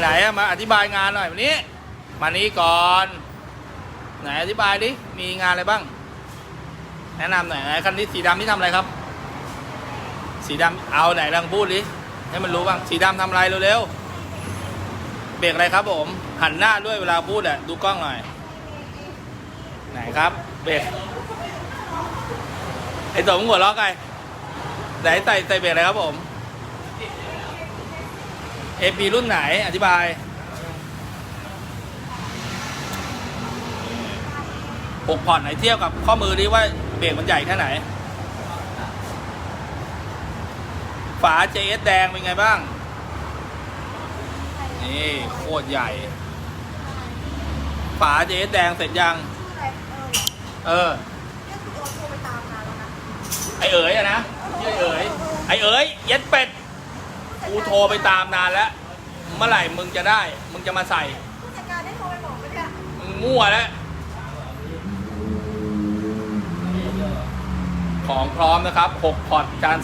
ไหนอะมาอธิบายงานหน่อยวันนี้ มานี้ก่อน ไหนอธิบายดิ มีงานอะไรบ้าง แนะนำหน่อยไหนคันนี้สีดำนี่ทำอะไรครับ สีดำเอาไหนลองพูดดิ ให้มันรู้บ้าง สีดำทำอะไรเร็วๆ เบรกอะไรครับผม หันหน้าด้วยเวลาพูดอะดูกล้องหน่อย ไหนครับ เบรก ไอ้ตัวมึงหัวล้อไงไหนใส่ใส่เบรกอะไรครับผม เอพีรุ่นไหนอธิบายหกพอร์ตไหนเทียบกับข้อมือนี้ว่าเบรกมันใหญ่แค่ไหน ฝา JS แดงเป็นไงบ้าง นี่โคตรใหญ่ ฝา JS แดงเสร็จยัง เออ ไอเอ๋ยอะนะชื่อไอเอ๋ยไอเอ๋ยเย็ดเป็ด กูโทรไปตามนานแล้ว เมื่อไหร่มึงจะได้ มึงจะมาใส่ผู้จัดการได้โทรไปบอกไหมเนี่ยมึงมั่วแล้ว ของพร้อมนะครับ6พอร์ตจาน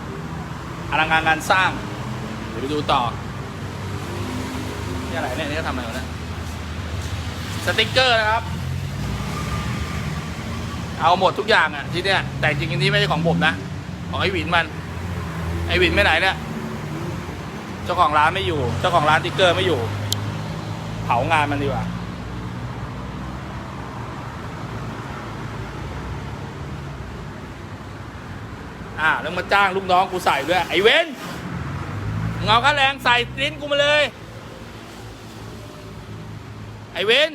355อลังการงานสร้างเดี๋ยวไปดูต่อนี่อะไรเนี่ยนี่ก็ทำอะไรวะเนี่ยสติกเกอร์นะครับ เอาหมดทุกอย่างอะที่เนี่ยแต่จริงๆอันนี้ไม่ใช่ของผมนะ ของไอ้หวินมัน ไอ้หวินไม่ไหนเนี่ย เจ้าของร้านไม่อยู่ เจ้าของร้านติ๊กเกอร์ไม่อยู่ เผางานมันดีกว่า อ่าแล้วมาจ้างลูกน้องกูใส่ด้วย ไอ้เว้นมึงาค่าแรงใส่ลิ้นกูมาเลย ไอ้เว้น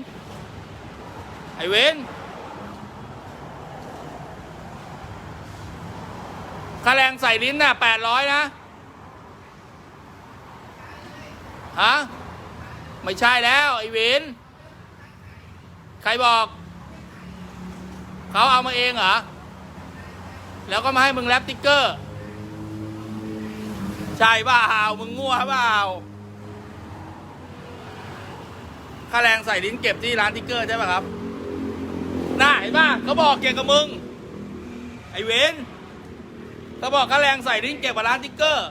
ไอ้เว้นค่าแรงใส่ลิ้นน่ะแปดร้อยนะ ฮะไม่ใช่แล้วไอ้เวนใครบอก เขาเอามาเองเหรอ แล้วก็มาให้มึงแรปติ๊กเกอร์ ใช่เปล่ามึงงัวเปล่าค่าแรงใส่ลิ้นเก็บที่ร้านติ๊กเกอร์ใช่ป่ะครับ น่าเห็นป่ะเขาบอกเกี่ยวกับมึง ไอ้เวนเขาบอกค่าแรงใส่ลิ้นเก็บกับร้านติ๊กเกอร์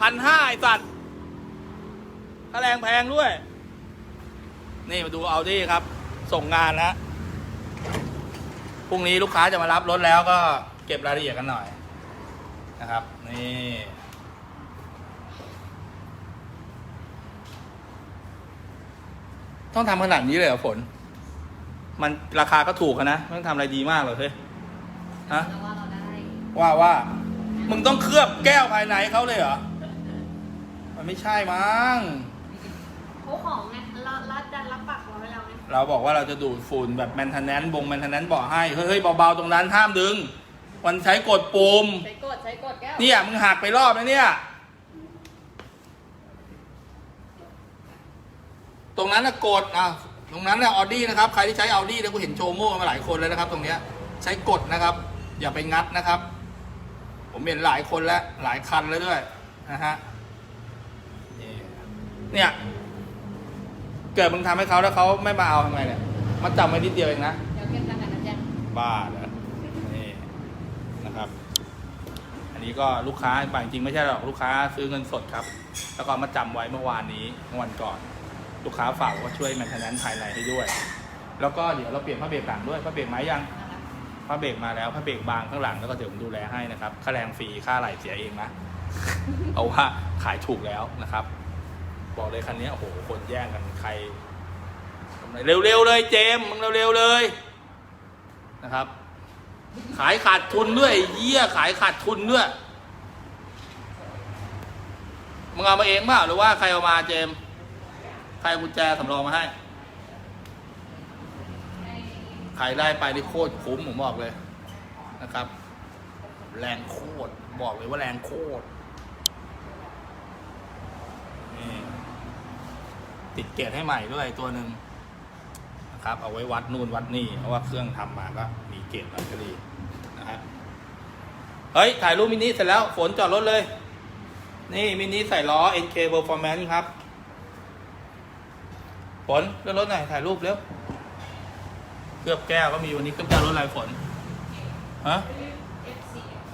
พันห้าไอ้สัตว์ ค่าแรงแพงด้วย นี่มาดูเอาดิครับ ส่งงานนะพรุ่งนี้ลูกค้าจะมารับรถแล้วก็เก็บรายละเอียดกันหน่อยนะครับ นี่ต้องทำขนาดนี้เลยเหรอฝน มันราคาก็ถูกอะนะไม่ต้องทำอะไรดีมากเลยเฮ้ยฮะแล้วว่าเราได้ว่าว่า มึงต้องเคลือบแก้วภายในเขาเลยเหรอ มันไม่ใช่มั้ง เขาของไงเราเราดันรับปากเราไว้แล้วไงเราบอกว่าเราจะดูดฝุ่นแบบแมนเทนแนนบงแมนเทนแนนบอกให้เฮ้ยเฮ้ยเบาๆตรงนั้นห้ามดึง มันใช้กดปุ่ม ใช้กดใช้กดแก้วเนี่ยมึงหักไปรอบแล้วเนี่ย ตรงนั้นนะกดอะตรงนั้นนะออดี้นะครับ ใครที่ใช้ออดี้เนี่ยกูเห็นโชว์โม่มาหลายคนแล้วนะครับ ตรงเนี้ยใช้กดนะครับ อย่าไปงัดนะครับ ผมเห็นหลายคนแล้วหลายคันแล้วด้วยนะฮะนี่เนี่ย เกิดมึงทำให้เขาแล้วเขาไม่มาเอาทำไงเนี่ยมาจำไว้นิดเดียวเองนะเดี๋ยวเก็บตังค์กันนะจ๊ะบ้าเหรอนี่นะครับ อันนี้ก็ลูกค้าบางจริงไม่ใช่หรอกลูกค้าซื้อเงินสดครับ แล้วก็มาจำไว้เมื่อวานนี้เมื่อวันก่อน ลูกค้าฝากว่าช่วยแมนเทนแนนภายในให้ด้วย แล้วก็เดี๋ยวเราเปลี่ยนผ้าเบรกหลังด้วยผ้าเบรกไม้ยังผ้าเบรกมาแล้วผ้าเบรกบางข้างหลังแล้วก็เดี๋ยวผมดูแลให้นะครับค่าแรงฟรีค่าไหลเสียเองนะเอาว่าขายถูกแล้วนะครับ บอกเลยคันนี้โอ้โหคนแย่งกันใครเร็วๆเลยเจมมึงเร็วๆเลยนะครับ ขายขาดทุนด้วยเยี่ยขายขาดทุนด้วยมึงเอามาเองเปล่าหรือว่าใครเอามาเจม ใครกุญแจสำรองมาให้ ใครได้ไปนี่โคตรคุ้มผมบอกเลยนะครับ แรงโคตรบอกเลยว่าแรงโคตรนี่ ติดเกตให้ใหม่ด้วยตัวหนึ่งนะครับ เอาไว้วัดนู่นวัดนี่เพราะว่าเครื่องทำมาก็มีเกณฑ์แบบดีนะฮะเฮ้ย ถ่ายรูปมินิเสร็จแล้วฝนจอดรถเลย นี่มินิใส่ล้อ NK Performance ครับ ฝนเลื่อนรถหน่อยถ่ายรูปเร็วเคลือบแก้วก็มีวันนี้เคลือบแก้วรถอะไรฝนฮะ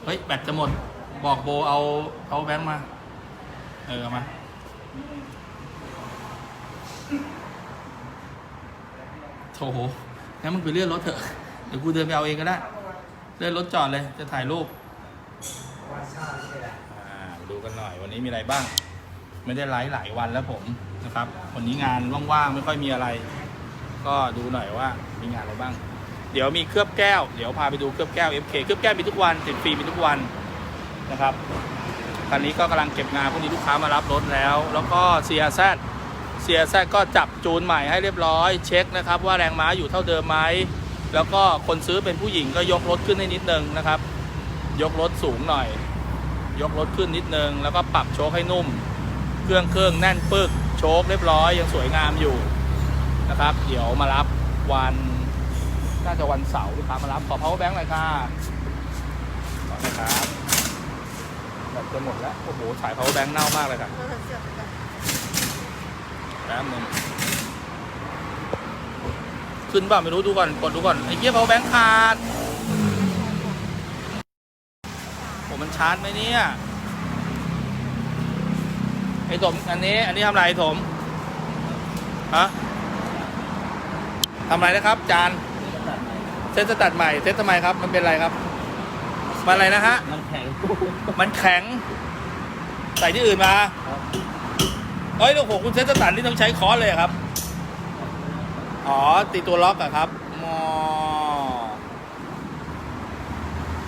เฮ้ย แบตจะหมด บอกโบเอาเอาแบงค์มา เออเอามา โถงั้นมึงไปเลื่อนรถเถอะ เดี๋ยวกูเดินไปเอาเองก็ได้ เลื่อนรถจอดเลย จะถ่ายรูปอ่าดูกันหน่อย วันนี้มีอะไรบ้าง ไม่ได้ไลฟ์หลายวันแล้วผมนะครับ วันนี้งานว่างๆ ไม่ค่อยมีอะไร ก็ดูหน่อยว่ามีงานอะไรบ้าง เดี๋ยวมีเคลือบแก้ว เดี๋ยวพาไปดูเคลือบแก้ว FK เคลือบแก้วมีทุกวันติดฟรีมีทุกวันนะครับคันนี้ก็กำลังเก็บงานพวกนี้ลูกค้ามารับรถแล้ว แล้วก็ CRZ CRZ ก็จับจูนใหม่ให้เรียบร้อย เช็คนะครับว่าแรงม้าอยู่เท่าเดิมไหมแล้วก็คนซื้อเป็นผู้หญิงก็ยกรถขึ้นให้นิดนึงนะครับ ยกรถสูงหน่อย ยกรถขึ้นนิดนึง แล้วก็ปรับโชคให้นุ่ม เครื่องเครื่องแน่นปึกโชคเรียบร้อยยังสวยงามอยู่นะครับ เดี๋ยวมารับวันน่าจะวันเสาร์ลูกค้ามารับขอ power bank หน่อยค่ะขอน่อยครับแบตจะหมดแล้วโอ้โหสาย power bank เน่ามากเลยค่ะ เออเสียบไปก่อ นแป๊บนึงขึ้นเปล่าไม่รู้ดูก่อนกดดูก่อนไอ้เหี้ย power bank ขาดผมมันชาร์จไหมเนี่ยไอ้ถมอันนี้ อันนี้ทำอะไรไอ้ถมฮะทำอะไรนะครับ จานเซตจะตัดใหม่เซตทำไมครับ มันเป็นอะไรครับ มันอะไรนะฮะ มันแข็ง มันแข็ง ใส่ที่อื่นมาครับ เอ้ยลูกผมคุณเซตจะตัดนี่ต้องใช้ค้อนเลยเหรอครับ อ๋อตีตัวล็อกอะครับมอ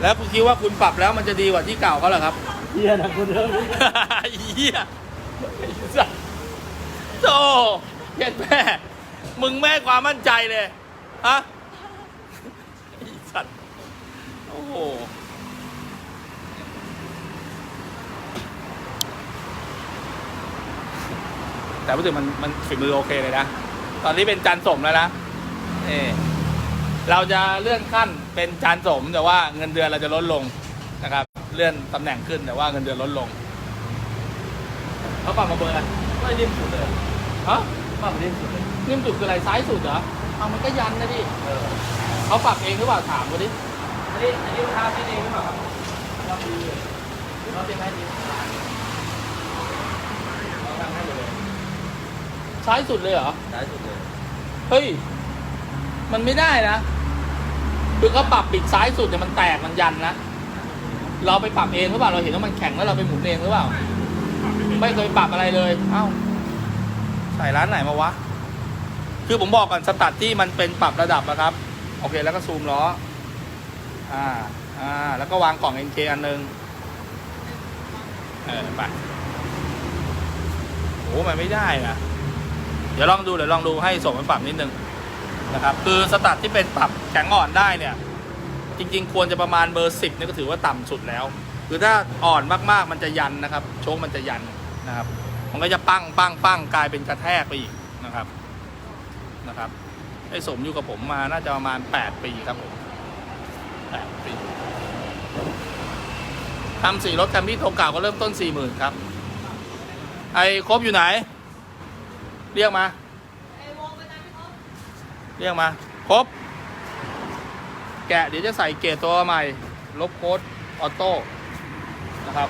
แล้วคุณคิดว่าคุณปรับแล้วมันจะดีกว่าที่เก่าเขาเหรอครับ เฮียนะคุณเอ้ยเหี้ยไอ้สัสโธ่เห็นแม่มึงแม่ให้ความมั่นใจเลยฮะไอ้สัตว์โอ้โห แต่พูดถึงมันมันฝีมือโอเคเลยนะ ตอนนี้เป็นจานสมแล้วนะเออเราจะเลื่อนขั้นเป็นจานสมแต่ว่าเงินเดือนเราจะลดลงนะครับ เลื่อนตำแหน่งขึ้นแต่ว่าเงินเดือนลดลงเขาปรับมาเบอร์อะไรไม่ริมสุดเลยฮะปรับริมสุดเลยนิ่มสุดคืออะไรซ้ายสุดเหรอเอามันก็ยันนะดิเออเขาปรับเองหรือเปล่าถามเขาดิอันนี้อันนี้ลูกค้าคิดเองหรือเปล่าครับเราดูเลยเราเป็นไงดีเราทำให้หมดเลย ซ้ายสุดเลยเหรอ ซ้ายสุดเลยเฮ้ย มันไม่ได้นะ คือเขาปรับปิดซ้ายสุดแต่ยมันแตกมันยันนะ เราไปปรับเองหรือเปล่า เราเห็นว่ามันแข็งแล้วเราไปหมุนเองหรือเปล่า ไม่เคยปรับอะไรเลย เอ้า ใส่ร้านไหนมาวะ คือผมบอกก่อนสตัดที่มันเป็นปรับระดับนะครับ โอเค แล้วก็ซูมล้อ อ่า อ่า แล้วก็วางกล่อง NK อันหนึง เออไปโอ้มันไม่ได้นะเดี๋ยวลองดูเดี๋ยวลองดูให้ส่งไปปรับนิดนึงนะครับคือสตัดที่เป็นปรับแข็งอ่อนได้เนี่ย จริง ๆ ควรจะประมาณเบอร์สิบนี่ก็ถือว่าต่ำสุดแล้ว คือถ้าอ่อนมากๆมันจะยันนะครับ โชคมันจะยันนะครับ มันก็จะปั้งปั้งปั้งกลายเป็นกระแทกไปอีกนะครับนะครับไอ้สมอยู่กับผมมาน่าจะประมาณแปดปีครับผมแปดปีทำสีรถคันพี่โทรเก่าก็เริ่มต้นสี่หมื่นครับ ไอ้ครบอยู่ไหน เรียกมา เรียกมา ครบ แกะเดี๋ยวจะใส่เกรดตัวใหม่ ลบโค้ดออโต้นะครับ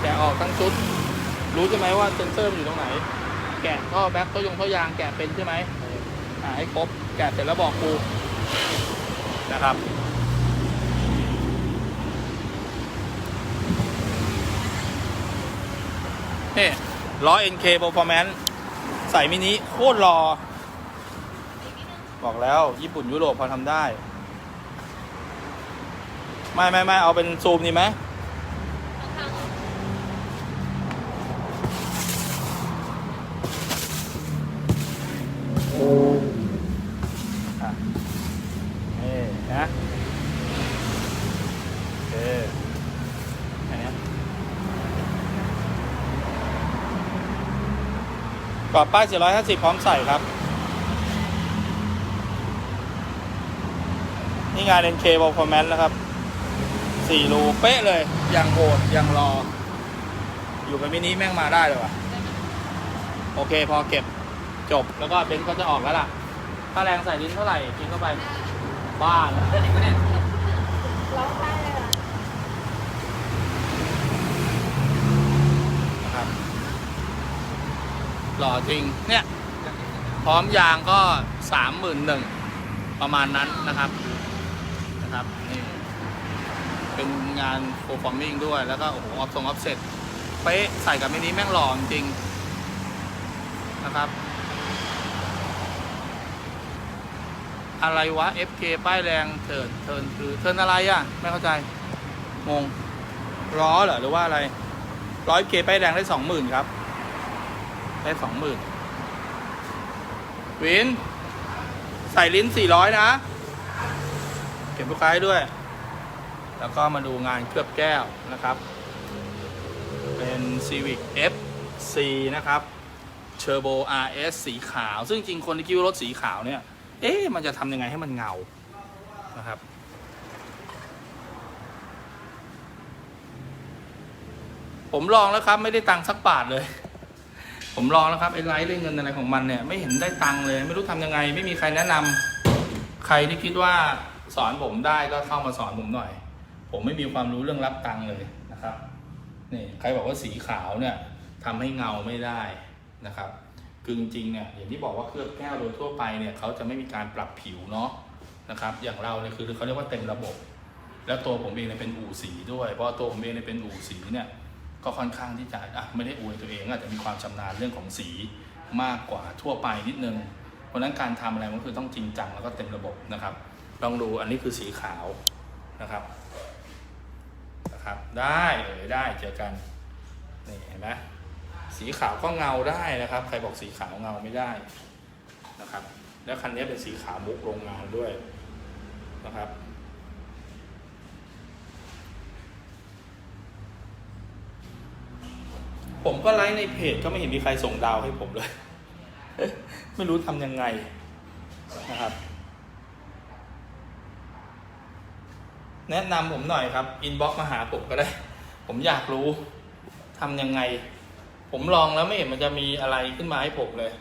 แกะออกทั้งชุด รู้ใช่ไหมว่าเซนเซอร์มันอยู่ตรงไหน แกะท่อแบ็คท่อยงท่อยางแกะเป็นใช่ไหมอ่าให้ครบ แกะเสร็จแล้วบอกกูนะครับนี่ล้อ NK Performance ใส่มินิโคตรรอ บอกแล้วญี่ปุ่นยุโรปพอทำได้ ไม่ไม่ไม่เอาเป็นซูมดีไหม ข้างๆ อะนี่นะโอเคอันเนี้ยก รอบป้าย 450 พร้อมใส่ครับ นี่งาน NK Performance นะครับ 4 รูเป๊ะเลยอย่างโหดอย่างรอ อยู่กับมินิแม่งมาได้เลยว่ะโอเคพอเก็บจบแล้วก็เบนซ์ก็จะออกแล้วล่ะค่าแรงใส่ลิ้นเท่าไหร่กินเข้าไปบ้าแล้วได้อีกไหมเนี่ย ร้องได้เลยอะ นะครับ หล่อจริงเนี่ย พร้อมยางก็สามหมื่นหนึ่งประมาณนั้นนะครับนะครับนี่เป็นงานโปรฟอร์มิงด้วยแล้วก็โอ้โหออฟทรงออฟเซ็ตเป๊ะใส่กับมินิแม่งหล่อจริงนะครับอะไรวะ FK ป้ายแรงเทิร์นเทิร์นคือเทิร์นอะไรอะ ไม่เข้าใจ งงล้อเหรอ หรือว่าอะไรร้อยเคป้ายแรงได้สองหมื่นครับ ได้สองหมื่นวิน ใส่ลิ้นสี่ร้อยนะ เก็บลูกค้าด้วย แล้วก็มาดูงานเคลือบแก้วนะครับ เป็น Civic FC นะครับ Turbo RS สีขาว ซึ่งจริงคนที่คิดว่ารถสีขาวเนี่ย เอ๊ะ มันจะทำยังไงให้มันเงา นะครับ ผมลองแล้วครับ ไม่ได้ตังค์สักบาทเลย ผมลองแล้วครับไอ้ไลท์เล่นเงินอะไรของมันเนี่ยไม่เห็นได้ตังค์เลย ไม่รู้ทำยังไง ไม่มีใครแนะนำใครที่คิดว่าสอนผมได้ก็เข้ามาสอนผมหน่อย ผมไม่มีความรู้เรื่องรับตังค์เลยนะครับนี่ใครบอกว่าสีขาวเนี่ยทำให้เงาไม่ได้นะครับคือจริงๆเนี่ยอย่างที่บอกว่าเคลือบแก้วโดยทั่วไปเนี่ยเขาจะไม่มีการปรับผิวเนาะนะครับ อย่างเราเนี่ยคือเขาเรียกว่าเต็มระบบ แล้วตัวผมเองเนี่ยเป็นอู่สีด้วย เพราะตัวผมเองเนี่ยเป็นอู่สีเนี่ย ก็ค่อนข้างที่จะอะไม่ได้อวยตัวเองอาจจะมีความชำนาญเรื่องของสีมากกว่าทั่วไปนิดนึง เพราะฉะนั้นการทำอะไรมันคือต้องจริงจังแล้วก็เต็มระบบนะครับ ลองดูอันนี้คือสีขาวนะครับนะครับ ได้เอ่ยได้เจอกันนี่เห็นไหมสีขาวก็เงาได้นะครับ ใครบอกสีขาวเงาไม่ได้นะครับ แล้วคันนี้เป็นสีขาวมุกโรงงานด้วยนะครับ ผมก็ไลฟ์ในเพจก็ไม่เห็นมีใครส่งดาวให้ผมเลย ไม่รู้ทำยังไงนะครับ แนะนำผมหน่อยครับอินบ็อกมาหาผมก็ได้ ผมอยากรู้ทำยังไง ผมลองแล้วไม่เห็นมันจะมีอะไรขึ้นมาให้ผมเลย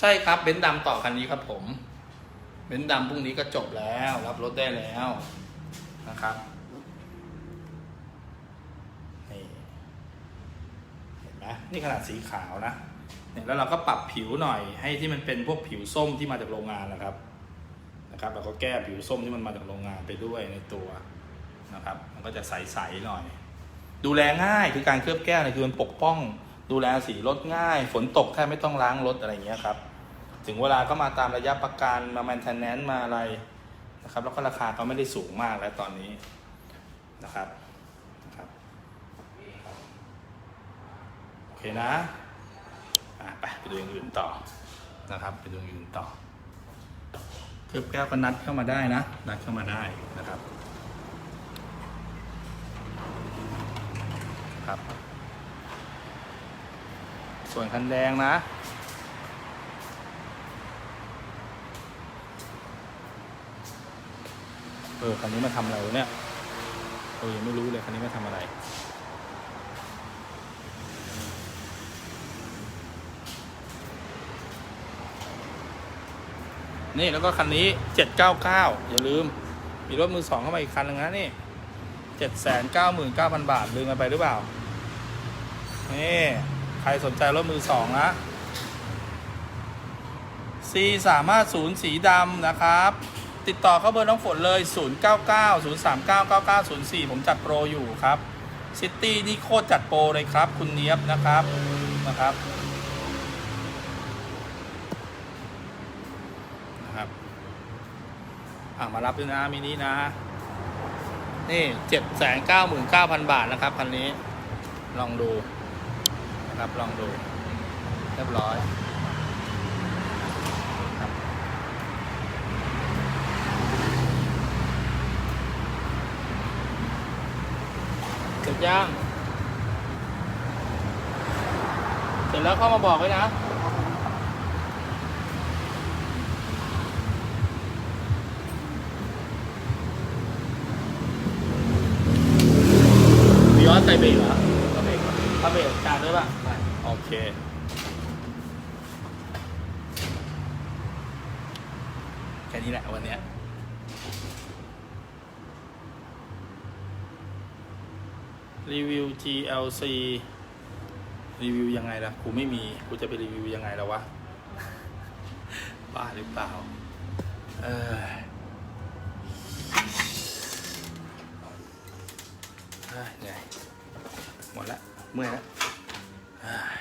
ใช่ครับเบนซ์ดำต่อคันนี้ครับผมเบนซ์ดำพรุ่งนี้ก็จบแล้ว รับรถได้แล้วนะครับ นี่เห็ นี่ขนาดสีขาวนะเนี่ยแล้วเราก็ปรับผิวหน่อยให้ที่มันเป็นพวกผิวส้มที่มาจากโรงงานนะครับนะครับเราก็แก้ผิวส้มที่มันมาจากโรงงานไปด้วยในตัวนะครับ มันก็จะใสๆหน่อย ดูแลง่ายคือการเคลือบแก้วเนี่ยคือมันปกป้อง ดูแลสีรถง่าย ฝนตกแทบไม่ต้องล้างรถอะไรเงี้ยครับถึงเวลาก็มาตามระยะประกันมาแมนเทนแนนซ์มาอะไรนะครับ แล้วก็ราคาก็ไม่ได้สูงมากแล้วตอนนี้นะครับ โอ เคนะไปไปดูอย่างอื่นต่อนะครับไปดูอย่างอื่นต่อเคลือบแก้วก็นัดเข้ามาได้นะนัดเข้ามาได้นะครับครับ ส่วนคันแดงนะเออคันนี้มาทำอะไรวะเนี่ยเออยังไม่รู้เลยคันนี้มาทำอะไร นี่แล้วก็คันนี้799อย่าลืม มีรถมือสองเข้ามาอีกคันหนึงนะนี่799,000บาทลืมกันไปหรือเปล่า นี่ ใครสนใจรถมือสองนะ C สามารถศูนย์สีดำนะครับ ติดต่อเข้าเบอร์น้องฝนเลย 099 039 9904 ผมจัดโปรอยู่ครับซิตี้นี่โคตรจัดโปรเลยครับ คุณเนียบนะครับนะครับ อะมารับด้วยนะมินินะ นี่เจ็ดแสนเก้าหมื่นเก้าพันบาทนะครับคันนี้ ลองดูนะครับลองดู เรียบร้อยเสร็จยัง เสร็จแล้วเข้ามาบอกไว้นะ มีย้อนใส่เบรกเหรอก็เบรกครับถ้าเบรกการด้วยป่ะโอเคแค่นี้แหละวันเนี้ยรีวิว GLC รีวิวยังไงล่ะกูไม่มีกูจะไปรีวิวยังไงแล้ววะ บ้าหรือเปล่า เออเอ้ยเหนื่อย มดละเมื่อยละเอ้ย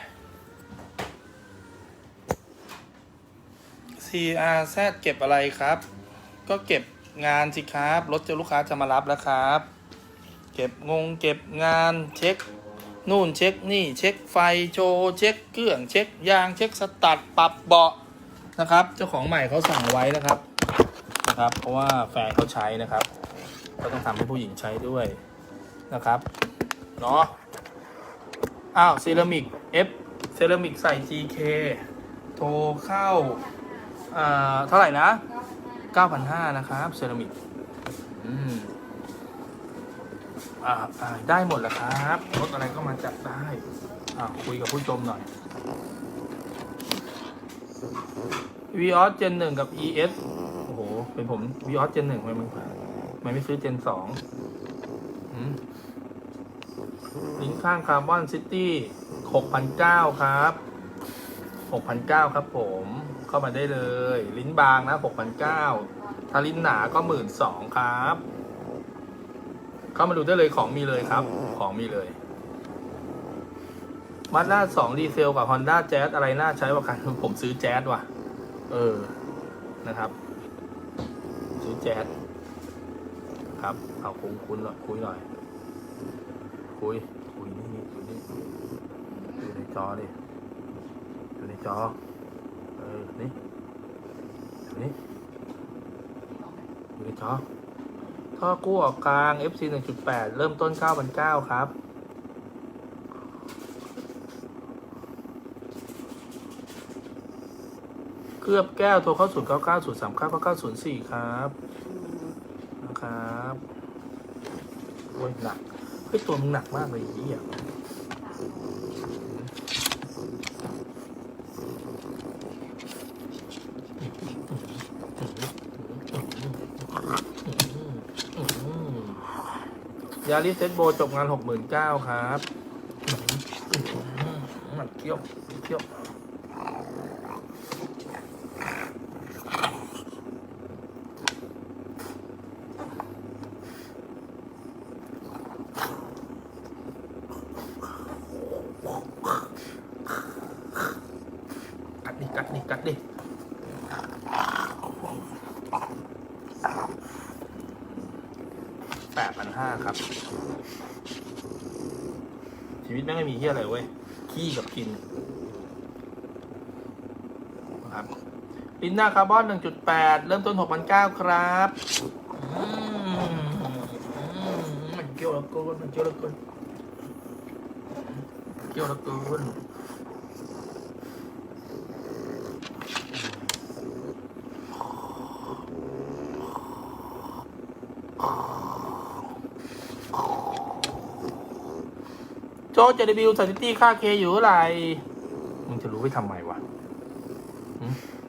CRZ เก็บอะไรครับ ก็เก็บงานสิครับรถเจ้าลูกค้าจะมารับแล้วครับ เก็บงงเก็บงานเช็คนู่นเช็คนี่เช็คไฟโชว์เช็คเครื่องเช็คยางเช็คสตัดปรับเบาะนะครับ เจ้าของใหม่เขาสั่งไว้นะครับนะครับ เพราะว่าแฟนเขาใช้นะครับ ก็ต้องทำให้ผู้หญิงใช้ด้วยนะครับเนาะ อ้าวเซรามิก F เซรามิกใส่ GK โทรเข้าอ่าเท่าไหร่นะ 9,500 นะครับเซรามิกอืมอ่าได้หมดแหละครับรถอะไรก็มาจัดได้อ่าคุยกับผู้ชมหน่อย v ีออสเจนหนึ่งกับ ES โอ้โห เป็นผม v ีออสเจนหนึ่งทำไมมันทำไมไม่ซื้อเจนสองอืม ลิงก์ข้างคาร์บอนซิตี้6,900ครับ6,900ครับผม เข้ามาได้เลย ลิ้นบางนะ6,900ถ้าลิ้นหนาก็12,000ครับ เข้ามาดูได้เลยของมีเลยครับ ของมีเลยมาด้า2ดีเซลกับ Honda Jazz อะไรน่าใช้กว่ากัน ผมซื้อแจ๊สว่ะ เออ นะครับ ซื้อแจ๊สครับ เอาคุยคุยหน่อยคุยหน่อย คุย คุยนี่นี่คุยนี่อยู่ในจอดิอยู่ในจอ เออ นี่อยู่นี่อยู่ในจอท่อกู้ออกกลาง FC 1.8 เริ่มต้น 9,900 ครับ เคลือบแก้ว โทรเข้า0 9 9 0 3 9 9 9 0 4ครับ นะครับ โอ้ย หนัก เฮ้ยตัวมึงหนักมากเลยไอ้เหี้ยยาลิเซตโบจบงานหกหมื่นเก้าครับ มันเคี้ยวเคี้ยวกัดดิ กัดดิ กัดดิ แปดพันห้าครับ ชีวิตแม่งไม่มีเฮียอะไรเว้ย ขี้กับกินนะครับลินนาคาร์บอน 1.8 เริ่มต้น 6,900 ครับมันเกี่ยวละกูนมันเกี่ยวละกูนเกี่ยวละกูน โจจะรีวิวสถิติค่าเคอยู่เท่าไหร่มึงจะรู้ไปทำไมวะ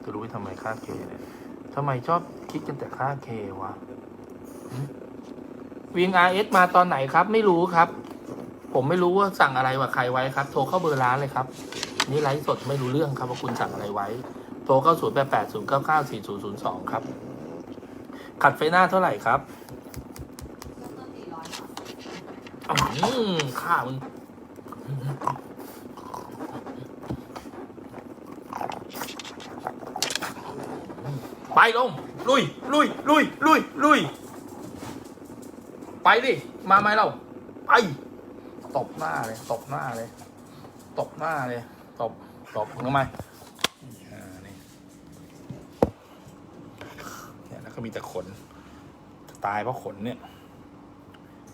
จะรู้ไปทำไมค่าเคเนี่ยทำไมชอบคิดกันแต่ค่าเควะวิง RS มาตอนไหนครับ ไม่รู้ครับ ผมไม่รู้ว่าสั่งอะไรว่าใครไว้ครับ โทรเข้าเบอร์ร้านเลยครับ นี่ไลฟ์สดไม่รู้เรื่องครับว่าคุณสั่งอะไรไว้ โทรเข้าศูนย์แปดแปดศูนย์เก้าเก้าสี่ศูนย์ศูนย์สองครับ ขัดไฟหน้าเท่าไหร่ครับต้นสี่ร้อยค่ะอืมข้ามึง ลง ลุย ลุย ลุย ลุย ลุย ไปดิ มาไหมเรา ไป ตบหน้าเลย ตบหน้าเลย ตบหน้าเลย ตบ ตบทำไมเนี่ยแล้วก็มีแต่ขน ตายเพราะขนเนี่ย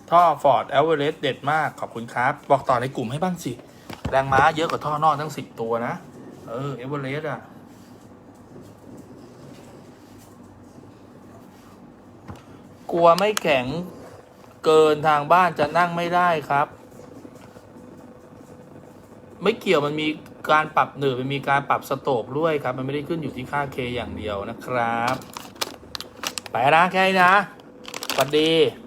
ท่อฟอร์ดเอเวอเรสต์เด็ดมาก ขอบคุณครับ บอกต่อในกลุ่มให้บ้างสิ แรงม้าเยอะกว่าท่อนอกตั้งสิบตัวนะ เออ เอเวอเรสต์อะ ลัวไม่แข็งเกินทางบ้านจะนั่งไม่ได้ครับ ไม่เกี่ยวมันมีการปรับหนืดมันมีการปรับสโตรกด้วยครับ มันไม่ได้ขึ้นอยู่ที่ค่าเคอย่างเดียวนะครับ ไปนะแค่นี้นะสวัสดี